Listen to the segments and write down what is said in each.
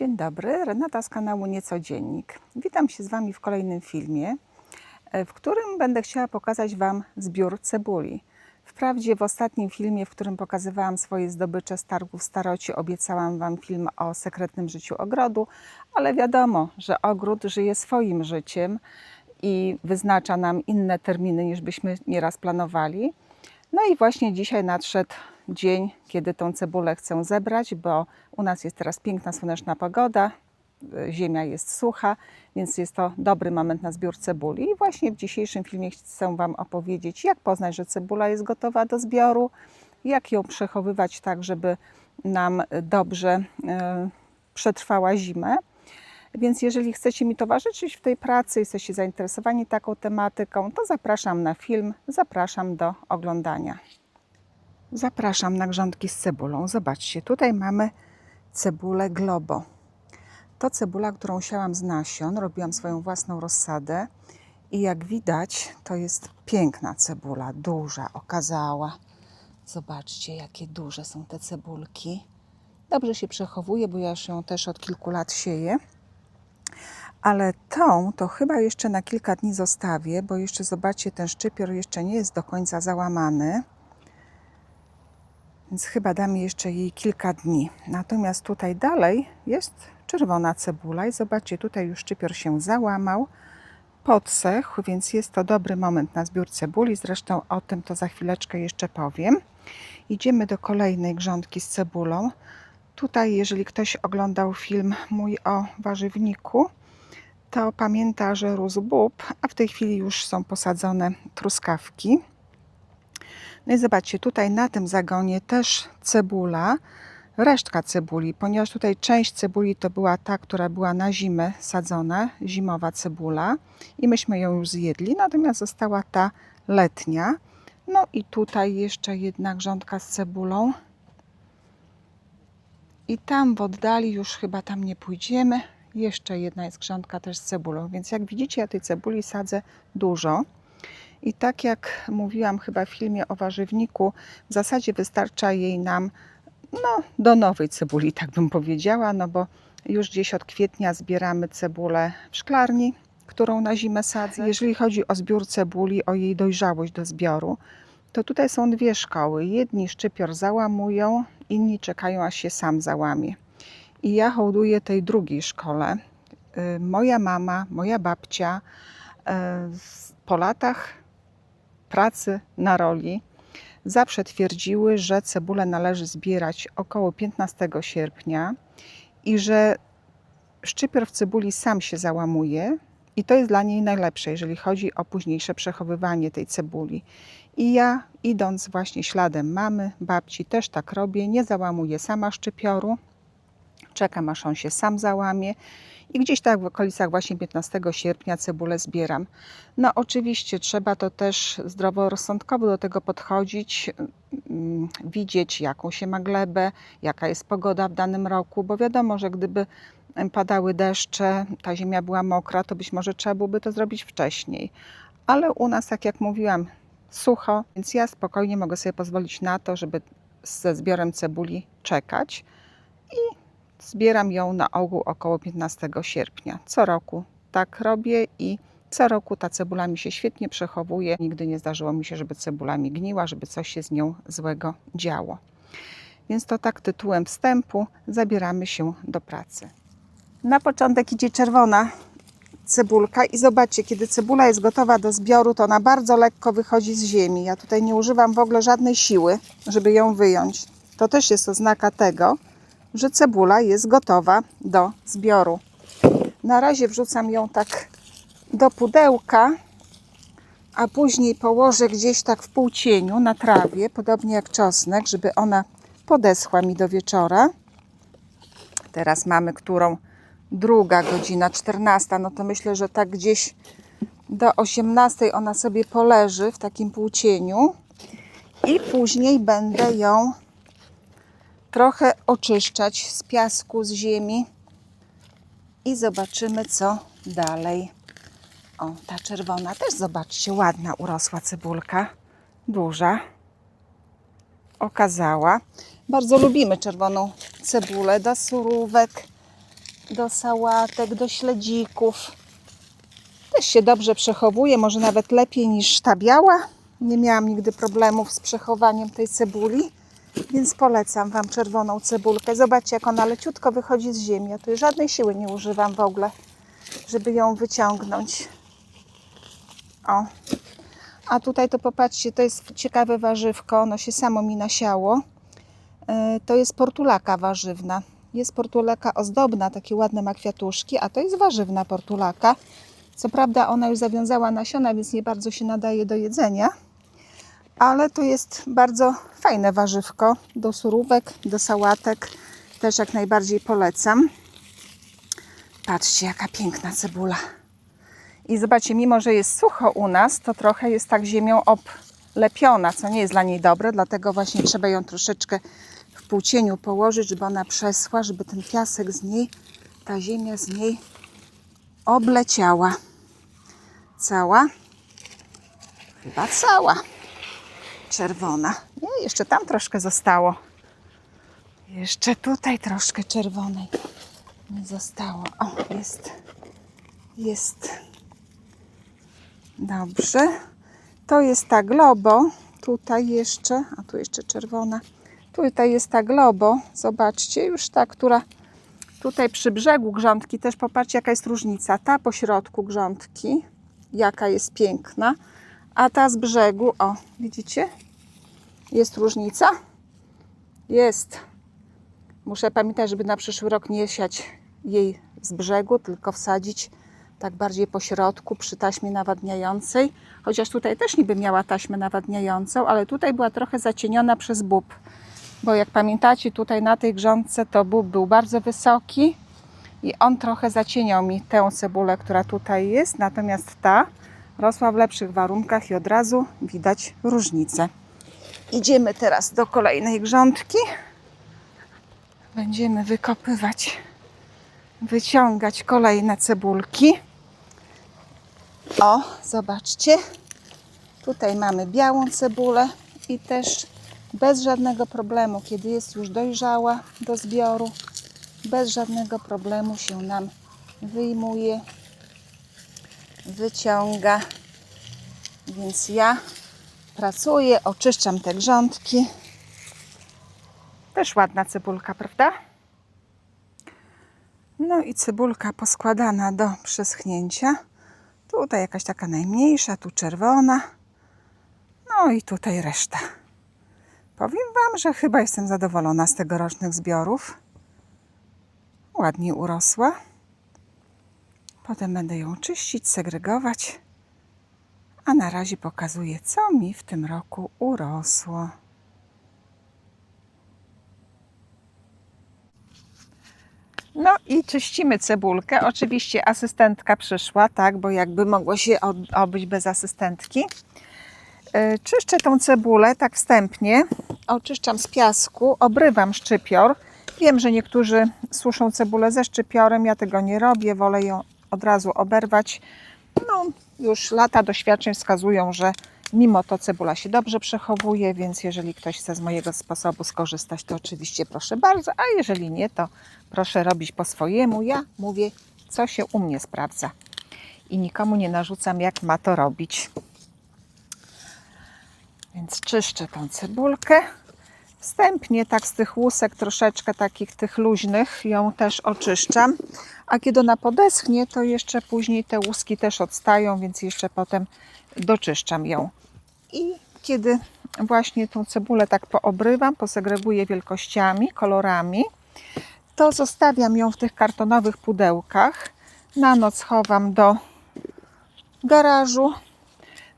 Dzień dobry, Renata z kanału Niecodziennik. Witam się z Wami w kolejnym filmie, e, w którym będę chciała pokazać Wam zbiór cebuli. Wprawdzie w ostatnim filmie, w którym pokazywałam swoje zdobycze z targu w Staroci, obiecałam Wam film o sekretnym życiu ogrodu, ale wiadomo, że ogród żyje swoim życiem i wyznacza nam inne terminy niż byśmy nieraz planowali. No i właśnie dzisiaj nadszedł dzień, kiedy tą cebulę chcę zebrać, bo u nas jest teraz piękna, słoneczna pogoda, y, ziemia jest sucha, więc jest to dobry moment na zbiór cebuli. I właśnie w dzisiejszym filmie chcę Wam opowiedzieć, jak poznać, że cebula jest gotowa do zbioru, jak ją przechowywać tak, żeby nam dobrze y, przetrwała zimę. Więc jeżeli chcecie mi towarzyszyć w tej pracy, jesteście zainteresowani taką tematyką, to zapraszam na film, zapraszam do oglądania. Zapraszam na grządki z cebulą. Zobaczcie, tutaj mamy cebulę globo. To cebula, którą siałam z nasion, robiłam swoją własną rozsadę i jak widać, to jest piękna cebula, duża, okazała. Zobaczcie, jakie duże są te cebulki. Dobrze się przechowuje, bo ja już ją też od kilku lat sieję. Ale tą to chyba jeszcze na kilka dni zostawię, bo jeszcze zobaczcie, ten szczypior jeszcze nie jest do końca załamany. Więc chyba dam jeszcze jej kilka dni. Natomiast tutaj dalej jest czerwona cebula i zobaczcie, tutaj już szczypior się załamał, podsechł, więc jest to dobry moment na zbiór cebuli. Zresztą o tym to za chwileczkę jeszcze powiem. Idziemy do kolejnej grządki z cebulą. Tutaj, jeżeli ktoś oglądał film mój o warzywniku, to pamięta, że rósł bób, a w tej chwili już są posadzone truskawki. No i zobaczcie, tutaj na tym zagonie też cebula, resztka cebuli, ponieważ tutaj część cebuli to była ta, która była na zimę sadzona, zimowa cebula i myśmy ją już zjedli, natomiast została ta letnia. No i tutaj jeszcze jedna grządka z cebulą. I tam w oddali już chyba tam nie pójdziemy. Jeszcze jedna jest grządka też z cebulą, więc jak widzicie, ja tej cebuli sadzę dużo. I tak jak mówiłam chyba w filmie o warzywniku, w zasadzie wystarcza jej nam no, do nowej cebuli, tak bym powiedziała, no bo już gdzieś od kwietnia zbieramy cebulę w szklarni, którą na zimę sadzę. Jeżeli chodzi o zbiór cebuli, o jej dojrzałość do zbioru, to tutaj są dwie szkoły. Jedni szczypior załamują, inni czekają, aż się sam załamie. I ja hołduję tej drugiej szkole. Y, Moja mama, moja babcia y, po latach pracy na roli zawsze twierdziły, że cebulę należy zbierać około 15 sierpnia i że szczypior w cebuli sam się załamuje i to jest dla niej najlepsze, jeżeli chodzi o późniejsze przechowywanie tej cebuli. I ja, idąc właśnie śladem mamy, babci, też tak robię, nie załamuję sama szczypioru, czekam aż on się sam załamie i gdzieś tak w okolicach właśnie 15 sierpnia cebulę zbieram. No oczywiście trzeba to też zdroworozsądkowo do tego podchodzić, mm, widzieć jaką się ma glebę, jaka jest pogoda w danym roku, bo wiadomo, że gdyby padały deszcze, ta ziemia była mokra, to być może trzeba byłoby to zrobić wcześniej. Ale u nas, tak jak mówiłam, sucho, więc ja spokojnie mogę sobie pozwolić na to, żeby ze zbiorem cebuli czekać i zbieram ją na ogół około 15 sierpnia. Co roku tak robię i co roku ta cebula mi się świetnie przechowuje. Nigdy nie zdarzyło mi się, żeby cebula mi gniła, żeby coś się z nią złego działo. Więc to tak tytułem wstępu zabieramy się do pracy. Na początek idzie czerwona cebulka i zobaczcie, kiedy cebula jest gotowa do zbioru, to ona bardzo lekko wychodzi z ziemi. Ja tutaj nie używam w ogóle żadnej siły, żeby ją wyjąć. To też jest oznaka tego, że cebula jest gotowa do zbioru. Na razie wrzucam ją tak do pudełka, a później położę gdzieś tak w półcieniu na trawie, podobnie jak czosnek, żeby ona podeschła mi do wieczora. Teraz mamy którą? Druga godzina, 14. No to myślę, że tak gdzieś do 18 ona sobie poleży w takim półcieniu i później będę ją trochę oczyszczać z piasku, z ziemi i zobaczymy, co dalej. O, ta czerwona też, zobaczcie, ładna urosła cebulka, duża, okazała. Bardzo lubimy czerwoną cebulę do surówek, do sałatek, do śledzików. Też się dobrze przechowuje, może nawet lepiej niż ta biała. Nie miałam nigdy problemów z przechowaniem tej cebuli, więc polecam Wam czerwoną cebulkę. Zobaczcie, jak ona leciutko wychodzi z ziemi. Ja tu żadnej siły nie używam w ogóle, żeby ją wyciągnąć. O. A tutaj to popatrzcie, to jest ciekawe warzywko, ono się samo mi nasiało. E, To jest portulaka warzywna. Jest portulaka ozdobna, takie ładne ma kwiatuszki, a to jest warzywna portulaka. Co prawda ona już zawiązała nasiona, więc nie bardzo się nadaje do jedzenia, ale to jest bardzo fajne warzywko do surówek, do sałatek. Też jak najbardziej polecam. Patrzcie, jaka piękna cebula. I zobaczcie, mimo że jest sucho u nas, to trochę jest tak ziemią oblepiona, co nie jest dla niej dobre, dlatego właśnie trzeba ją troszeczkę w półcieniu położyć, żeby ona przesła, żeby ten piasek z niej, ta ziemia z niej obleciała. Cała? Chyba cała. Czerwona. Nie, jeszcze tam troszkę zostało. Jeszcze tutaj troszkę czerwonej nie zostało. O, jest. Jest. Dobrze. To jest ta globo. Tutaj jeszcze, a tu jeszcze czerwona. Tutaj jest ta globo. Zobaczcie, już ta, która tutaj przy brzegu grządki też popatrzcie, jaka jest różnica. Ta po środku grządki, jaka jest piękna, a ta z brzegu, o, widzicie? Jest różnica? Jest. Muszę pamiętać, żeby na przyszły rok nie siać jej z brzegu, tylko wsadzić tak bardziej po środku przy taśmie nawadniającej. Chociaż tutaj też niby miała taśmę nawadniającą, ale tutaj była trochę zacieniona przez bób. Bo jak pamiętacie, tutaj na tej grządce to bób był bardzo wysoki i on trochę zacieniał mi tę cebulę, która tutaj jest. Natomiast ta rosła w lepszych warunkach i od razu widać różnicę. Idziemy teraz do kolejnej grządki. Będziemy wykopywać, wyciągać kolejne cebulki. O, zobaczcie. Tutaj mamy białą cebulę i też bez żadnego problemu, kiedy jest już dojrzała do zbioru, bez żadnego problemu się nam wyjmuje, wyciąga. Więc ja pracuję, oczyszczam te grządki. Też ładna cebulka, prawda? No i cebulka poskładana do przeschnięcia. Tutaj jakaś taka najmniejsza, tu czerwona. No i tutaj reszta. Powiem Wam, że chyba jestem zadowolona z tegorocznych zbiorów. Ładnie urosła. Potem będę ją czyścić, segregować. A na razie pokazuję, co mi w tym roku urosło. No i czyścimy cebulkę. Oczywiście asystentka przyszła, tak, bo jakby mogło się ob- obyć bez asystentki. Yy, Czyszczę tą cebulę tak wstępnie. Oczyszczam z piasku, obrywam szczypior. Wiem, że niektórzy suszą cebulę ze szczypiorem. Ja tego nie robię, wolę ją od razu oberwać. No, już lata doświadczeń wskazują, że mimo to cebula się dobrze przechowuje, więc jeżeli ktoś chce z mojego sposobu skorzystać, to oczywiście proszę bardzo, a jeżeli nie, to proszę robić po swojemu. Ja mówię, co się u mnie sprawdza i nikomu nie narzucam, jak ma to robić. Więc czyszczę tą cebulkę. Wstępnie tak z tych łusek troszeczkę takich tych luźnych ją też oczyszczam. A kiedy ona podeschnie, to jeszcze później te łuski też odstają, więc jeszcze potem doczyszczam ją. I kiedy właśnie tą cebulę tak poobrywam, posegreguję wielkościami, kolorami, to zostawiam ją w tych kartonowych pudełkach. Na noc chowam do garażu.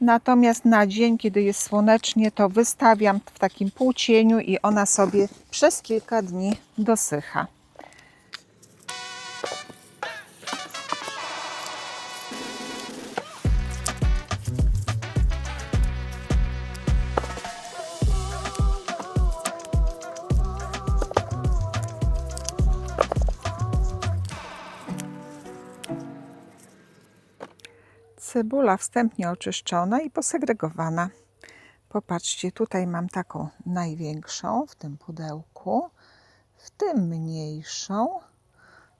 Natomiast na dzień, kiedy jest słonecznie, to wystawiam w takim półcieniu i ona sobie przez kilka dni dosycha. Cebula wstępnie oczyszczona i posegregowana. Popatrzcie, tutaj mam taką największą w tym pudełku, w tym mniejszą,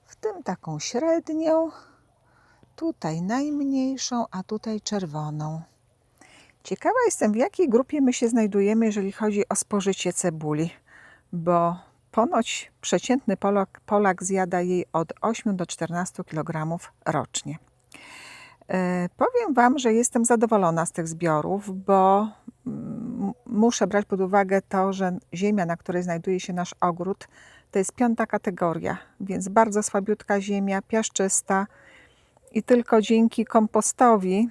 w tym taką średnią, tutaj najmniejszą, a tutaj czerwoną. Ciekawa jestem, w jakiej grupie my się znajdujemy, jeżeli chodzi o spożycie cebuli, bo ponoć przeciętny Polak, Polak zjada jej od 8 do 14 kg rocznie. E, Powiem Wam, że jestem zadowolona z tych zbiorów, bo mm, muszę brać pod uwagę to, że ziemia, na której znajduje się nasz ogród, to jest piąta kategoria, więc bardzo słabiutka ziemia, piaszczysta i tylko dzięki kompostowi,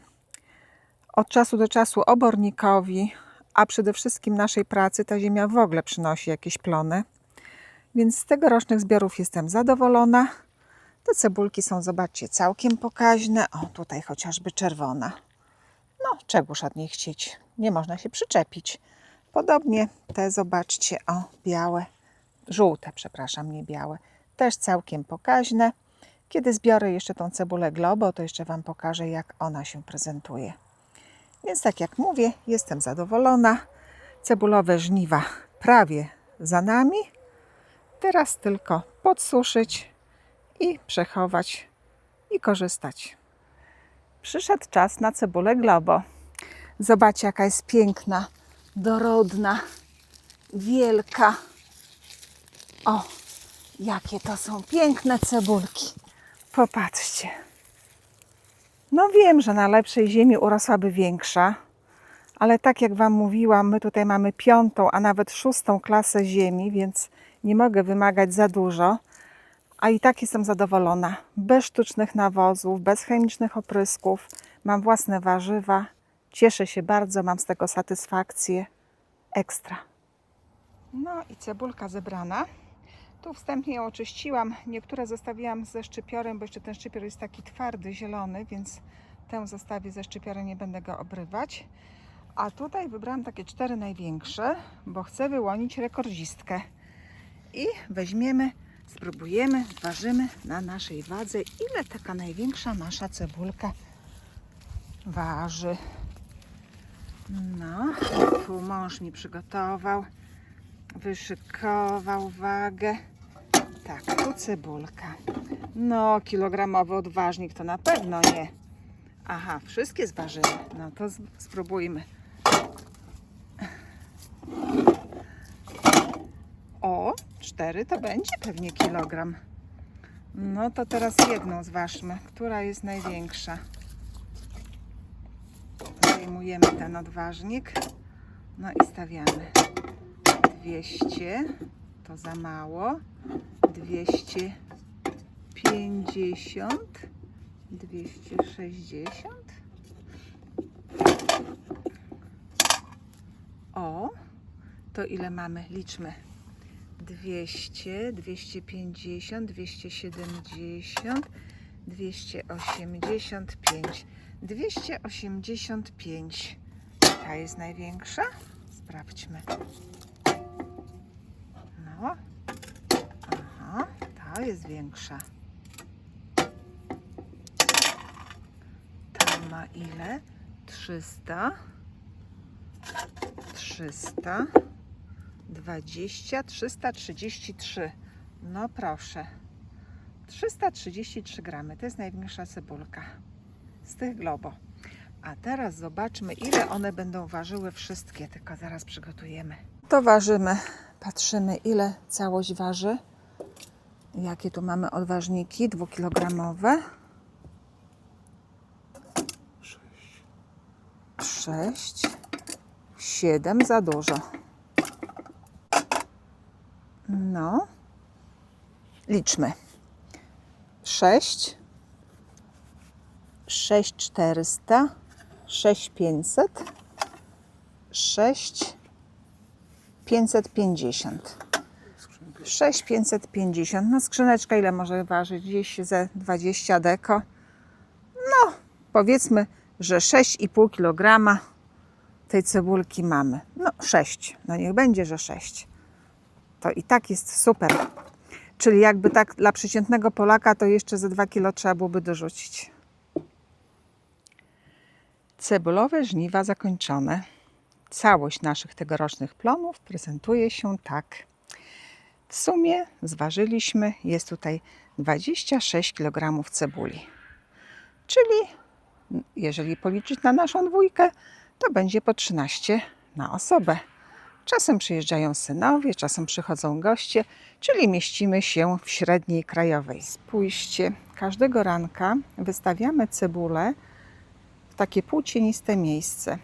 od czasu do czasu obornikowi, a przede wszystkim naszej pracy, ta ziemia w ogóle przynosi jakieś plony. Więc z tegorocznych zbiorów jestem zadowolona. Te cebulki są, zobaczcie, całkiem pokaźne. O, tutaj chociażby czerwona. No, czegóż od niej chcieć? Nie można się przyczepić. Podobnie te, zobaczcie, o, białe, żółte, przepraszam, nie białe. Też całkiem pokaźne. Kiedy zbiorę jeszcze tą cebulę globo, to jeszcze Wam pokażę, jak ona się prezentuje. Więc tak jak mówię, jestem zadowolona. Cebulowe żniwa prawie za nami. Teraz tylko podsuszyć i przechować i korzystać. Przyszedł czas na cebulę globo. Zobaczcie, jaka jest piękna, dorodna, wielka. O, jakie to są piękne cebulki. Popatrzcie. No wiem, że na lepszej ziemi urosłaby większa, ale tak jak Wam mówiłam, my tutaj mamy piątą, a nawet szóstą klasę ziemi, więc nie mogę wymagać za dużo, a i tak jestem zadowolona. Bez sztucznych nawozów, bez chemicznych oprysków, mam własne warzywa, cieszę się bardzo, mam z tego satysfakcję. Ekstra. No i cebulka zebrana. Tu wstępnie ją oczyściłam. Niektóre zostawiłam ze szczypiorem, bo jeszcze ten szczypior jest taki twardy, zielony, więc tę zostawię ze szczypiorem, nie będę go obrywać. A tutaj wybrałam takie cztery największe, bo chcę wyłonić rekordzistkę. I weźmiemy, spróbujemy, ważymy na naszej wadze, ile taka największa nasza cebulka waży. No, tu mąż mi przygotował, wyszykował wagę. Tak, tu cebulka. No, kilogramowy odważnik to na pewno nie. Aha, wszystkie zważymy. No to spróbujmy. O, cztery to będzie pewnie kilogram. No to teraz jedną zważmy. Która jest największa? Zdejmujemy ten odważnik. No i stawiamy. 200 to za mało. 250. 260. O, to ile mamy? Liczmy. 200, 250, 270, 285. 285. Ta jest największa? Sprawdźmy. No. Aha, ta jest większa. Ta ma ile? 300. 300. 20, 333. No proszę. 333 gramy. To jest największa cebulka z tych globo. A teraz zobaczmy, ile one będą ważyły wszystkie. Tylko zaraz przygotujemy. To ważymy. Patrzymy, ile całość waży. Jakie tu mamy odważniki dwukilogramowe. 6, 7 za dużo. No. Liczmy. 6, 6400, 6500, 6, 550. 6550. No skrzyneczka ile może ważyć? Gdzieś ze 20 deko. No, powiedzmy, że 6,5 kg tej cebulki mamy. No 6. No niech będzie, że 6. To i tak jest super. Czyli jakby tak dla przeciętnego Polaka to jeszcze ze 2 kg trzeba byłoby dorzucić. Cebulowe żniwa zakończone. Całość naszych tegorocznych plonów prezentuje się tak. W sumie zważyliśmy, jest tutaj 26 kg cebuli. Czyli jeżeli policzyć na naszą dwójkę, to będzie po 13 na osobę. Czasem przyjeżdżają synowie, czasem przychodzą goście, czyli mieścimy się w średniej krajowej. Spójrzcie, każdego ranka wystawiamy cebulę w takie półcieniste miejsce,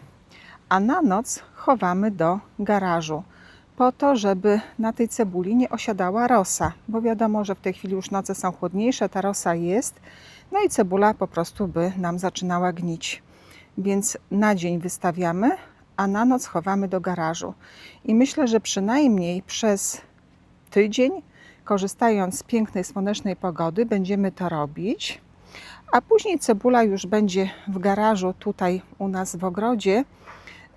a na noc chowamy do garażu po to, żeby na tej cebuli nie osiadała rosa, bo wiadomo, że w tej chwili już noce są chłodniejsze, ta rosa jest, no i cebula po prostu by nam zaczynała gnić. Więc na dzień wystawiamy, a na noc chowamy do garażu. I myślę, że przynajmniej przez tydzień, korzystając z pięknej słonecznej pogody, będziemy to robić. A później cebula już będzie w garażu tutaj u nas w ogrodzie,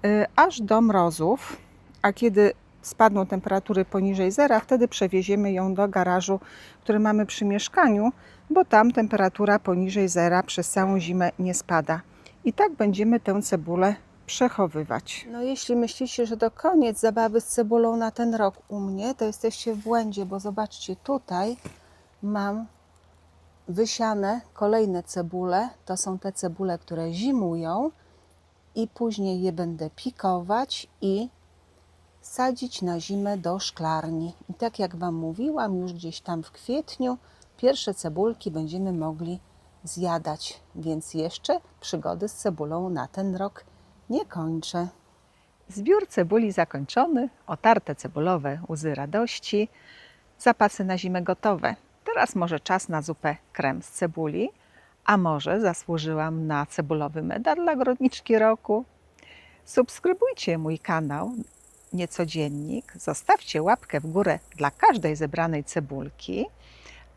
y, aż do mrozów. A kiedy spadną temperatury poniżej zera, wtedy przewieziemy ją do garażu, który mamy przy mieszkaniu, bo tam temperatura poniżej zera przez całą zimę nie spada. I tak będziemy tę cebulę przechowywać. No jeśli myślicie, że to koniec zabawy z cebulą na ten rok u mnie, to jesteście w błędzie, bo zobaczcie tutaj mam wysiane kolejne cebule. To są te cebule, które zimują i później je będę pikować i sadzić na zimę do szklarni. I tak jak Wam mówiłam, już gdzieś tam w kwietniu pierwsze cebulki będziemy mogli zjadać, więc jeszcze przygody z cebulą na ten rok nie kończę. Zbiór cebuli zakończony, otarte cebulowe łzy radości, zapasy na zimę gotowe. Teraz może czas na zupę krem z cebuli, a może zasłużyłam na cebulowy medal dla grodniczki roku. Subskrybujcie mój kanał Niecodziennik, zostawcie łapkę w górę dla każdej zebranej cebulki,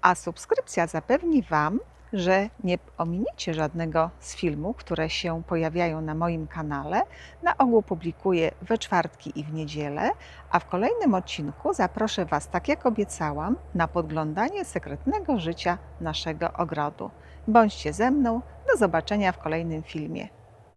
a subskrypcja zapewni Wam, że nie ominiecie żadnego z filmów, które się pojawiają na moim kanale. Na ogół publikuję we czwartki i w niedzielę, a w kolejnym odcinku zaproszę Was, tak jak obiecałam, na podglądanie sekretnego życia naszego ogrodu. Bądźcie ze mną, do zobaczenia w kolejnym filmie.